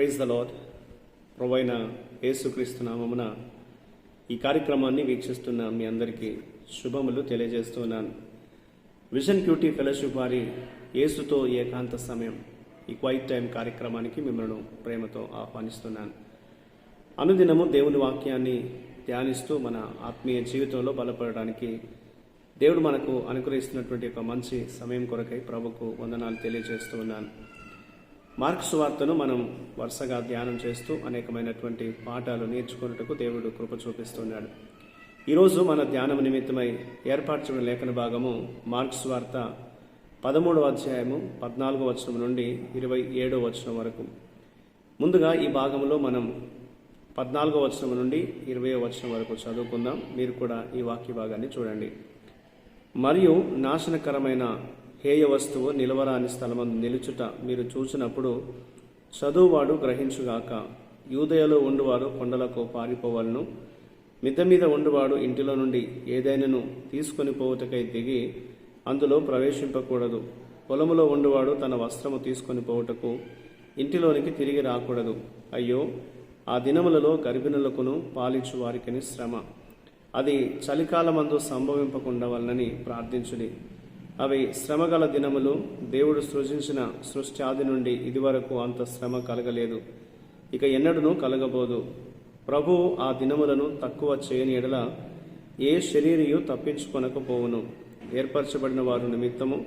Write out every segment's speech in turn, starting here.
Praise the lord ప్రొవైన యేసుక్రీస్తు నామమున ఈ కార్యక్రమాన్ని వీక్షిస్తున్న మీ అందరికీ శుభములు తెలియజేస్తున్నాను విజన్ క్యూటీ ఫెలోషిప్ వారి యేసుతో ఏకాంత సమయం ఈ క్వైట్ టైం కార్యక్రమానికి మిమ్మల్ని ప్రేమతో ఆహ్వానిస్తున్నాను. అనుదినము దేవుని వాక్యాన్ని ధ్యానిస్తూ మన ఆత్మీయ జీవితంలో బలపడడానికి దేవుడు మనకు అనుగ్రహిస్తున్నటువంటి ఒక మంచి సమయం కొరకై ప్రభుకు వందనాలు తెలియజేస్తూ ఉన్నాను. మార్క్స్ వార్తను మనం వరుసగా ధ్యానం చేస్తూ అనేకమైనటువంటి పాఠాలు నేర్చుకున్నట్టుకు దేవుడు కృప చూపిస్తున్నాడు. ఈరోజు మన ధ్యానం నిమిత్తమై ఏర్పరచిన లేఖన భాగము మార్క్స్ వార్త పదమూడవ అధ్యాయము పద్నాలుగో వచనం నుండి ఇరవై ఏడో వచనం వరకు. ముందుగా ఈ భాగంలో మనం పద్నాలుగో వచనం నుండి ఇరవై వచనం వరకు చదువుకుందాం. మీరు కూడా ఈ వాక్య భాగాన్ని చూడండి. మరియు నాశనకరమైన హేయ వస్తువు నిలవరాని స్థలమందు నిలుచుట మీరు చూసినప్పుడు చదువువాడు గ్రహించుగాక యూదయలో ఉండువారు కొండలకు పారిపోవలను. మిద్ద మీద ఉండువాడు ఇంటిలో నుండి ఏదైనాను తీసుకొని పోవుటకై దిగి అందులో ప్రవేశింపకూడదు. పొలములో ఉండువాడు తన వస్త్రము తీసుకొని పోవుటకు ఇంటిలోనికి తిరిగి రాకూడదు. అయ్యో ఆ దినములలో గర్భిణులకును పాలించు వారికని శ్రమ. అది చలికాలమందు సంభవింపకుండా వలనని ప్రార్థించుడి. అవి శ్రమగల దినములు దేవుడు సృజించిన సృష్టి ఆది నుండి ఇదివరకు అంత శ్రమ కలగలేదు. ఇక ఎన్నడూ కలగబోదు. ప్రభు ఆ దినములను తక్కువ చేయని ఎడల ఏ శరీరియు తప్పించుకొనకపోవును. ఏర్పరచబడిన వారి నిమిత్తము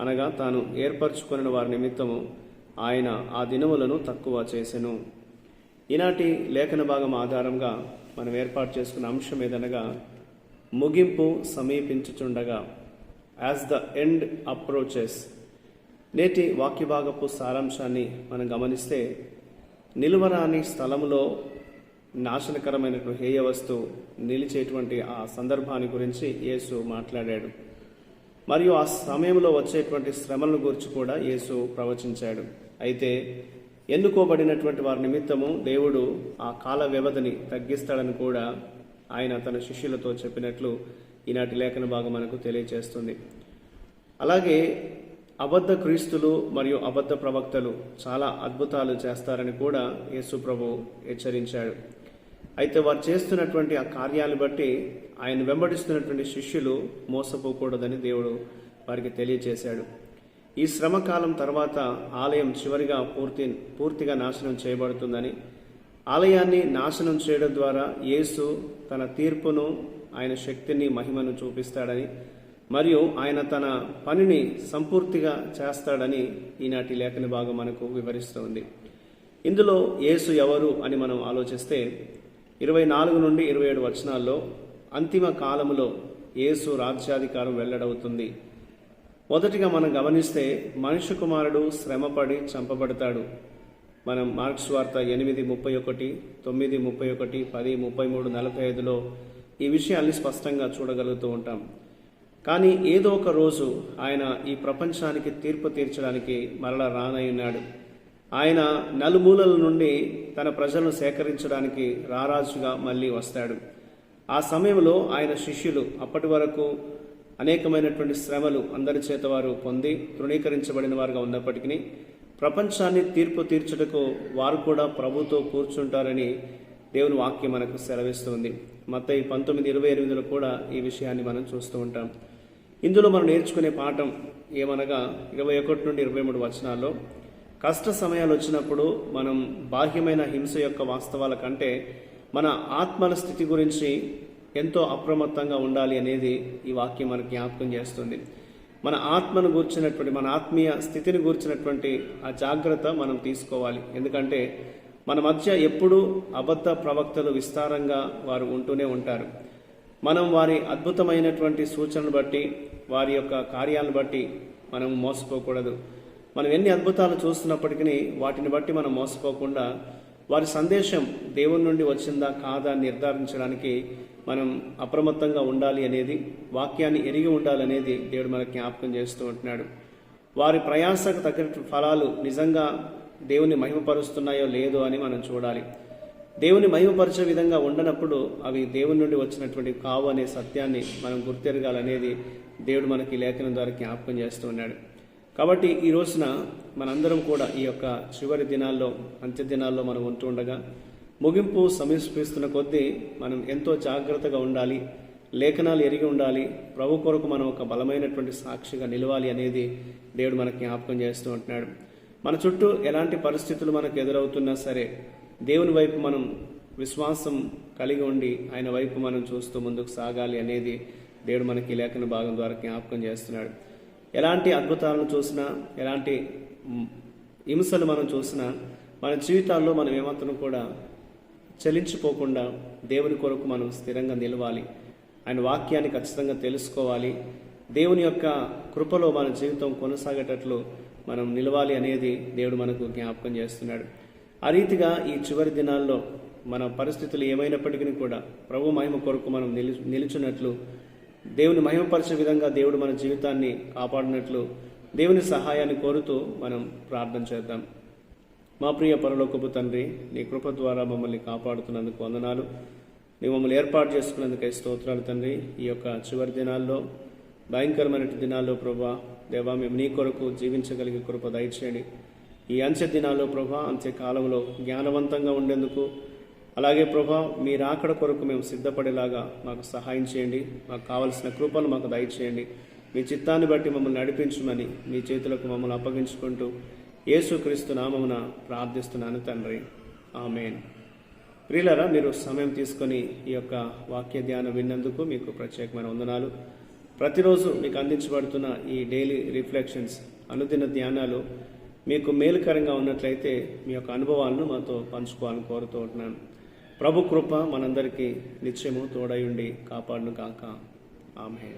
అనగా తాను ఏర్పరచుకొనిన వారి నిమిత్తము ఆయన ఆ దినములను తక్కువ చేసెను. ఈనాటి లేఖన భాగం ఆధారంగా మనం ఏర్పాటు చేసుకున్న అంశం ఏదనగా ముగింపు సమీపించుచుండగా యాజ్ ద ఎండ్ అప్రోచెస్ నేటి వాక్యభాగపు సారాంశాన్ని మనం గమనిస్తే నిలువరాని స్థలములో నాశనకరమైన హేయ వస్తువు నిలిచేటువంటి ఆ సందర్భాన్ని గురించి యేసు మాట్లాడాడు. మరియు ఆ సమయంలో వచ్చేటువంటి శ్రమలను గురించి కూడా యేసు ప్రవచించాడు. అయితే ఎన్నుకోబడినటువంటి వారి నిమిత్తము దేవుడు ఆ కాల వ్యవధిని తగ్గిస్తాడని కూడా ఆయన తన శిష్యులతో చెప్పినట్లు ఈనాటి లేఖన భాగం మనకు తెలియజేస్తుంది అలాగే అబద్ధ క్రీస్తులు మరియు అబద్ధ ప్రవక్తలు చాలా అద్భుతాలు చేస్తారని కూడా యేసు ప్రభు హెచ్చరించాడు. అయితే వారు చేస్తున్నటువంటి ఆ కార్యాలు బట్టి ఆయన వెంబడిస్తున్నటువంటి శిష్యులు మోసపోకూడదని దేవుడు వారికి తెలియజేశాడు ఈ శ్రమకాలం తర్వాత ఆలయం చివరిగా పూర్తి పూర్తిగా నాశనం చేయబడుతుందని ఆలయాన్ని నాశనం చేయడం ద్వారా యేసు తన తీర్పును ఆయన శక్తిని మహిమను చూపిస్తాడని మరియు ఆయన తన పనిని సంపూర్తిగా చేస్తాడని ఈనాటి లేఖన భాగం మనకు వివరిస్తుంది ఇందులో యేసు ఎవరు అని మనం ఆలోచిస్తే ఇరవై నాలుగు నుండి ఇరవై ఏడు వచనాల్లో అంతిమ కాలములో యేసు రాజ్యాధికారం వెల్లడవుతుంది. మొదటిగా మనం గమనిస్తే మనుష్య కుమారుడు శ్రమపడి చంపబడతాడు. మనం మార్క్స్ వార్త ఎనిమిది ముప్పై ఒకటి తొమ్మిది ముప్పై ఒకటి పది ముప్పై మూడు నలభై ఐదులో ఈ విషయాల్ని స్పష్టంగా చూడగలుగుతూ ఉంటాం. కానీ ఏదో ఒక రోజు ఆయన ఈ ప్రపంచానికి తీర్పు తీర్చడానికి మరలా రానయ్యున్నాడు ఆయన నలుమూలల నుండి తన ప్రజలను సేకరించడానికి రారాజుగా మళ్ళీ వస్తాడు. ఆ సమయంలో ఆయన శిష్యులు అప్పటి వరకు అనేకమైనటువంటి శ్రమలు అందరి చేత వారు పొంది తృణీకరించబడిన వారుగా ఉన్నప్పటికీ ప్రపంచాన్ని తీర్పు తీర్చుటకు వారు కూడా ప్రభుతో కూర్చుంటారని దేవుని వాక్యం మనకు సెలవిస్తుంది. మత ఈ పంతొమ్మిది ఇరవై ఎనిమిదిలో కూడా ఈ విషయాన్ని మనం చూస్తూ ఉంటాం. ఇందులో మనం నేర్చుకునే పాఠం ఏమనగా ఇరవై ఒకటి నుండి ఇరవై మూడు వచనాల్లో కష్ట సమయాలు వచ్చినప్పుడు మనం బాహ్యమైన హింస యొక్క వాస్తవాల కంటే మన ఆత్మల స్థితి గురించి ఎంతో అప్రమత్తంగా ఉండాలి అనేది ఈ వాక్యం మనకు జ్ఞాపకం చేస్తుంది. మన ఆత్మను గూర్చినటువంటి మన ఆత్మీయ స్థితిని గూర్చినటువంటి ఆ జాగ్రత్త మనం తీసుకోవాలి. ఎందుకంటే మన మధ్య ఎప్పుడూ అబద్ధ ప్రవక్తలు విస్తారంగా వారు ఉంటూనే ఉంటారు. మనం వారి అద్భుతమైనటువంటి సూచనలు బట్టి వారి యొక్క కార్యాలను బట్టి మనం మోసపోకూడదు. మనం ఎన్ని అద్భుతాలు చూస్తున్నప్పటికీ వాటిని బట్టి మనం మోసపోకుండా వారి సందేశం దేవుని నుండి వచ్చిందా కాదా నిర్ధారించడానికి మనం అప్రమత్తంగా ఉండాలి అనేది వాక్యాన్ని ఎరిగి ఉండాలనేది దేవుడు మనకు జ్ఞాపకం చేస్తూ ఉంటున్నాడు. వారి ప్రయాసకు తగ్గట్టు ఫలాలు నిజంగా దేవుని మహిమపరుస్తున్నాయో లేదో అని మనం చూడాలి. దేవుని మహిమపరిచే విధంగా ఉండనప్పుడు అవి దేవుని నుండి వచ్చినటువంటి కావు అనే సత్యాన్ని మనం గుర్తెరగాలనేది దేవుడు మనకి లేఖనం ద్వారా జ్ఞాపకం చేస్తూ ఉన్నాడు. కాబట్టి ఈ రోజున మనందరం కూడా ఈ యొక్క చివరి దినాల్లో అంత్య దినాల్లో మనం ఉంటూ ఉండగా ముగింపు సమీపిస్తున్న కొద్దీ మనం ఎంతో జాగ్రత్తగా ఉండాలి లేఖనాలు ఎరిగి ఉండాలి ప్రభు కొరకు మనం ఒక బలమైనటువంటి సాక్షిగా నిలవాలి అనేది దేవుడు మనకి జ్ఞాపకం చేస్తూ ఉంటున్నాడు. మన చుట్టూ ఎలాంటి పరిస్థితులు మనకు ఎదురవుతున్నా సరే దేవుని వైపు మనం విశ్వాసం కలిగి ఉండి ఆయన వైపు మనం చూస్తూ ముందుకు సాగాలి అనేది దేవుడు మనకి లేఖన భాగం ద్వారా జ్ఞాపకం చేస్తున్నాడు. ఎలాంటి అద్భుతాలను చూసినా ఎలాంటి హింసలు మనం చూసినా మన జీవితాల్లో మనం ఏమాత్రం కూడా చలించిపోకుండా దేవుని కొరకు మనం స్థిరంగా నిలవాలి. ఆయన వాక్యాన్ని ఖచ్చితంగా తెలుసుకోవాలి. దేవుని యొక్క కృపలో మన జీవితం కొనసాగేటట్లు మనం నిలవాలి అనేది దేవుడు మనకు జ్ఞాపకం చేస్తున్నాడు. ఆ రీతిగా ఈ చివరి దినాల్లో మన పరిస్థితులు ఏమైనప్పటికీ కూడా ప్రభు మహిమ కొరకు మనం నిలు నిలుచున్నట్లు దేవుని మహిమపరిచే విధంగా దేవుడు మన జీవితాన్ని కాపాడినట్లు దేవుని సహాయాన్ని కోరుతూ మనం ప్రార్థన చేద్దాం. మా ప్రియ పరలోకపు తండ్రి నీ కృప ద్వారా మమ్మల్ని కాపాడుతున్నందుకు వందనాలు. నీ మమ్మల్ని ఏర్పాటు చేసుకున్నందుకై స్తోత్రాలు తండ్రి. ఈ యొక్క చివరి దినాల్లో భయంకరమైన దినాల్లో ప్రభా దేవా మేము నీ కొరకు జీవించగలిగే కృప దయచేయండి. ఈ అంత్య దినాల్లో ప్రభా అంత్యకాలంలో జ్ఞానవంతంగా ఉండేందుకు అలాగే ప్రభా మీ రాకడ కొరకు మేము సిద్ధపడేలాగా మాకు సహాయం చేయండి. మాకు కావలసిన కృపను మాకు దయచేయండి. మీ చిత్తాన్ని బట్టి మమ్మల్ని నడిపించమని మీ చేతులకు మమ్మల్ని అప్పగించుకుంటూ యేసుక్రీస్తు నామమున ప్రార్థిస్తున్నాను తండ్రి. ఆమెన్. ప్రియులరా మీరు సమయం తీసుకొని ఈ యొక్క వాక్య ధ్యానం విన్నందుకు మీకు ప్రత్యేకమైన వందనాలు. ప్రతిరోజు మీకు అందించబడుతున్న ఈ డైలీ రిఫ్లెక్షన్స్ అనుదిన ధ్యానాలు మీకు మేలుకరంగా ఉన్నట్లయితే మీ యొక్క అనుభవాలను మాతో పంచుకోవాలని కోరుతూ ఉంటున్నాను. ప్రభు కృప మనందరికీ నిత్యము తోడయుండి కాపాడును కాక ఆమె